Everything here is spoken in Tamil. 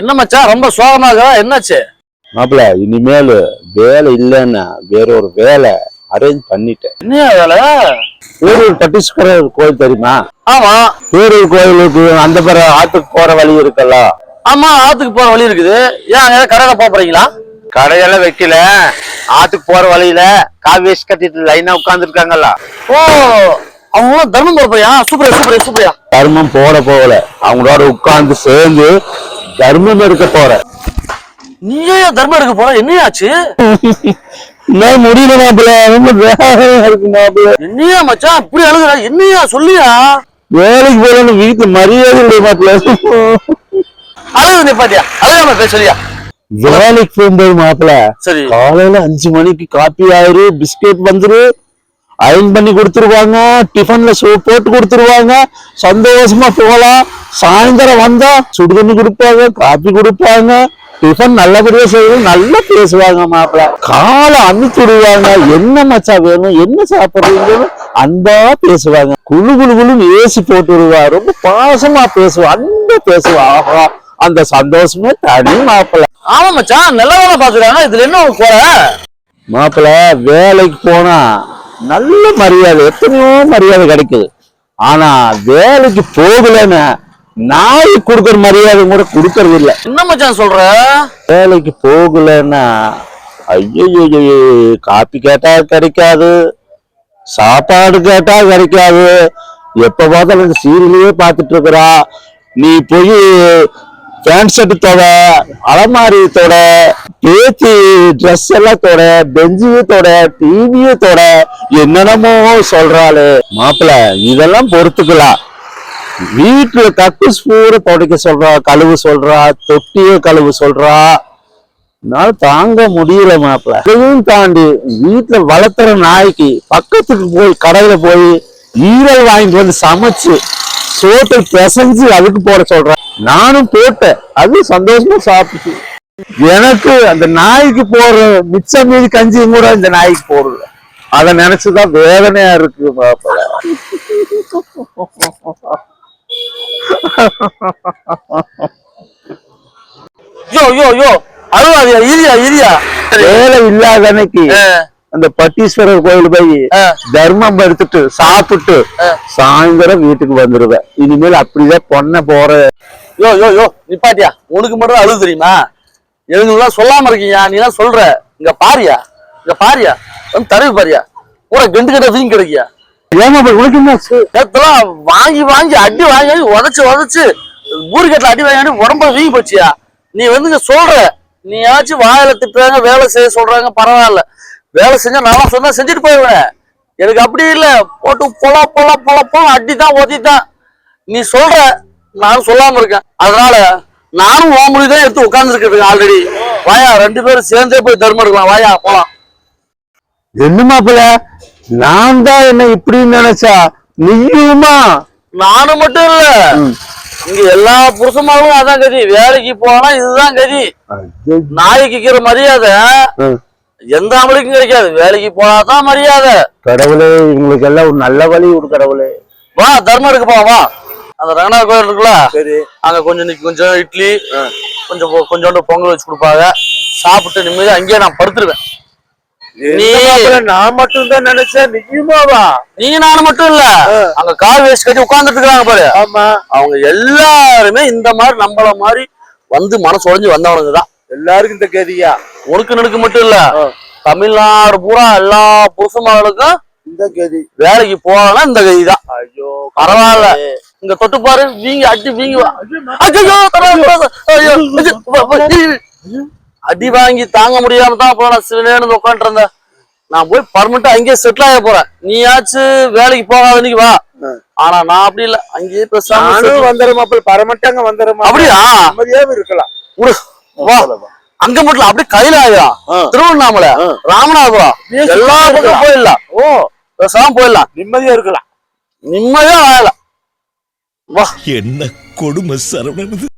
என்ன மச்சான் ரொம்ப சோகமாக என்னாச்சு? மாப்பிள இனிமேல் வேலை இல்லைன்னா வேற ஒரு வேலை அரேஞ்ச் பண்ணிட்டேன். என்ன வேலை? பேரூர் பட்டீஸ்வரர் கோயில் தெரியுமா? ஆமா. பேரூர் கோயிலுக்கு அந்த பிற ஆத்துக்கு போற வழி இருக்குல்ல? ஆமா ஆத்துக்கு போற வழி இருக்குது. ஏன் ஏன் கடையில போறீங்களா? கடையெல்லாம் வைக்கல. ஆத்துக்கு போற வழியில காவி வேஸ்ட் கட்டிட்டு லைனா உட்கார்ந்து இருக்காங்கல்ல ஓ அவங்க தர்மம் போற போறியா சூப்பரா சூப்பரா சூப்பரா தர்மம் போட போகல. அவங்களோட உட்கார்ந்து சேர்ந்து தர்மம் எடுக்க போற. நீயே தர்மம் எடுக்க போற? என்னையாச்சு? நான் முடியல மாப்பிள ரொம்ப இருக்கு மாப்பிள என்னையா மச்சான்? இப்படி அழுகுற? என்னையா? சொல்லியா? வேலைக்கு போறேன்னு வீட்டு மரியாதை இல்லை மாப்பிள அழுகு நிப்பாட்டியா அழுகாம பேசலியா வேலைக்கு போகும்போது மாப்பிள சரி. காலையில அஞ்சு மணிக்கு காப்பி ஆயிரு பிஸ்கெட் வந்துரு அயன் பண்ணி கொடுத்துருவாங்க டிஃபன்ல போட்டு கொடுத்துருவாங்க சந்தோஷமா போகலாம். சாயந்தரம் வந்தா சுடுதண்ணி கொடுப்பாங்க காப்பி கொடுப்பாங்க. டிஃபன் நல்லபடியா செய்யணும் நல்லா பேசுவாங்க மாப்பிள. காலை அமுத்தி விடுவாங்க. என்ன மச்சா வேணும் என்ன சாப்பிடுறீங்கன்னு அன்பா பேசுவாங்க. குழு குழு ஏசி போட்டு விடுவா. ரொம்ப பாசமா பேசுவா. அன்பா பேசுவா. ஆஹா அந்த சந்தோஷமே தனி மாப்பிள. ஆமா மச்சான் நல்ல வேலை பாத்துறாங்க இதுல என்ன குறை? மாப்பிள வேலைக்கு போனா நல்ல மரியாதை எத்தனையோ மரியாதை கிடைக்குது. ஆனா வேலைக்கு போகலன்னு நாய் கொடுக்கற மரியாதை கூட கொடுக்கறது இல்ல. என்ன மச்சான் சொல்ற? வேலைக்கு போகலன்னா ஐயோ காப்பி கேட்டா கிடைக்காது சாப்பாடு கேட்டா கிடைக்காது. எப்ப பார்த்தாலும் சீரியலையே பார்த்துட்டு இருக்கிறா. நீ போய் பேண்ட் ஷர்ட் தொட பேத்தி ட்ரெஸ் எல்லாம் தொட பெஞ்சு தொட டிவியை என்னென்னமோ சொல்றாளு. மாப்பிள இதெல்லாம் பொறுத்துக்கலாம். வீட்டுல கக்கூஸ் பூரா துடைக்க சொல்றா கழுவு சொல்றா தொட்டிய கழுவு சொல்றா. என்னால தாங்க முடியல மாப்பிள்ள இதையும் தாண்டி வீட்டுல வளர்த்துற நாய்க்கு பக்கத்துக்கு போய் கடையில போய் ஈரல் வாங்கிட்டு வந்து சமைச்சு சோத்தை பிசைஞ்சு அதுக்கு போட சொல்றேன். நானும் போட்டேன். அது சந்தோஷமா சாப்பிட்டு எனக்கு அந்த நாய்க்கு போடுற மிச்சம் மீதி கஞ்சியும் கூட இந்த நாய்க்கு போடல அதை நினைச்சுதான் வேதனையா இருக்கு மாப்பிள யோ யோ யோ. அழுவாதியா இரியா இரியா. வேலை இல்லாத அன்னைக்கு அந்த பட்டீஸ்வரர் கோயில் போய். தர்மம் எடுத்துட்டு சாப்பிட்டு சாயந்தரம் வீட்டுக்கு வந்துருவேன். இனிமேல் அப்படிதான் பொண்ண போற யோ யோ யோ நிப்பாட்டியா? உனக்கு மட்டும் அழுது தெரியுமா? எங்களுக்குலாம் சொல்லாம இருக்கீங்க? நீ தான் சொல்ற. இங்க பாரியா? இங்க பாரியா? வந்து தடவி பாரியா? பூரா கெண்டு கட்ட வீங்கி கிடைக்கியா? ஏமா நேத்துலாம் வாங்கி வாங்கி அடி வாங்கி வாங்கி உதச்சு உதச்சு ஊருக்கட்டில் அடி வாங்கி உடம்பு வீங்கி போச்சியா? நீ வந்து இங்க சொல்ற. நீ ஆச்சும் வாயில திட்டுறாங்க வேலை செய்ய சொல்றாங்க பரவாயில்ல. வேலை செஞ்சா நான் சொன்னா செஞ்சுட்டு போயிடுவேன் எனக்கு அப்படி இல்ல. போட்டு பொல பொல பொல பொல அடி தான் ஒதி தான் நீ சொல்ற நானும் சொல்லாம இருக்கேன். அதனால நானும் மொழி தான் எடுத்து உட்கார்ந்துருக்கேன் ஆல்ரெடி வாயா ரெண்டு பேரும் சேர்ந்தே போய் தர்மம் எடுக்கலாம். வாயா போலாம். என்ன மாப்பிள நான் தான் என்ன இப்படின்னு நினைச்சா? நீயுமா? நானும் மட்டும் இல்ல. இங்க எல்லா புருஷமாவும் அதான் கதி. வேலைக்கு போனா இதுதான் கதி. நாய்க்கு மரியாதை. எந்த ஆம்பளைக்கும் கிடைக்காது. வேலைக்கு போனாதான் மரியாதை. கடவுளே இவங்களுக்கு எல்லாம் ஒரு நல்ல வழி ஒரு கடவுளே. வா தர்மம் எடுக்க போவோம் வா. அந்த ரங்கநாத கோயில் இருக்குல்ல? சரி. அங்க கொஞ்சம் இன்னைக்கு கொஞ்சம் இட்லி கொஞ்சம் கொஞ்சோண்டு பொங்கல் வச்சு கொடுப்பாங்க. சாப்பிட்டு நிம்மதியா அங்கேயே நான் படுத்துருவேன். நீ நான் மட்டும் தான் நினைச்சேன் நீயுமாவா நீ நானும் மட்டும் இல்ல. அங்க கால் வேஸ்ட் கட்டி உட்கார்ந்துட்டு இருக்காங்க பாரு. ஆமா. அவங்க எல்லாருமே இந்த மாதிரி நம்மள மாதிரி வந்து மனசு உடைஞ்சு வந்தவனுங்க தான். எல்லாருக்கும் இந்த கதியா. உனக்கு நடுக்கு மட்டும் இல்ல. தமிழ்நாடு பூரா எல்லா புருஷமார்களுக்கும் இந்த கதி. வேலைக்கு போனா இந்த கதி தான் ஐயோ பரவாயில்ல. இங்க தொட்டு பாரு வீங்கி அடி வீங்கி. அடி வாங்கி தாங்க முடியாம தான் போன சில நேரம் உட்காந்துட்டு இருந்தேன். நான் போய் பர்மனண்டா அங்கேயே செட்டில் ஆக போறேன். நீயாச்சும் வேலைக்கு போகாத இன்னைக்கு வா. ஆனா நான் அப்படி இல்ல. அங்கேயே பேசாம வந்துடும் மாப்பிள்ள பரமட்டாங்க வந்துடும் அப்படியா? நிம்மதியாவே இருக்கலாம். விடு. வா அங்க மட்டும் இல்ல, அப்படியே கைலாயம் திருவண்ணாமலை ராமநாதபுரம் எல்லா பக்கம் போயிடலாம். ஓ. பேசாம போயிடலாம். நிம்மதியா இருக்கலாம். நிம்மதியா வாழலாம். வா. என்ன கொடுமை சரவணன்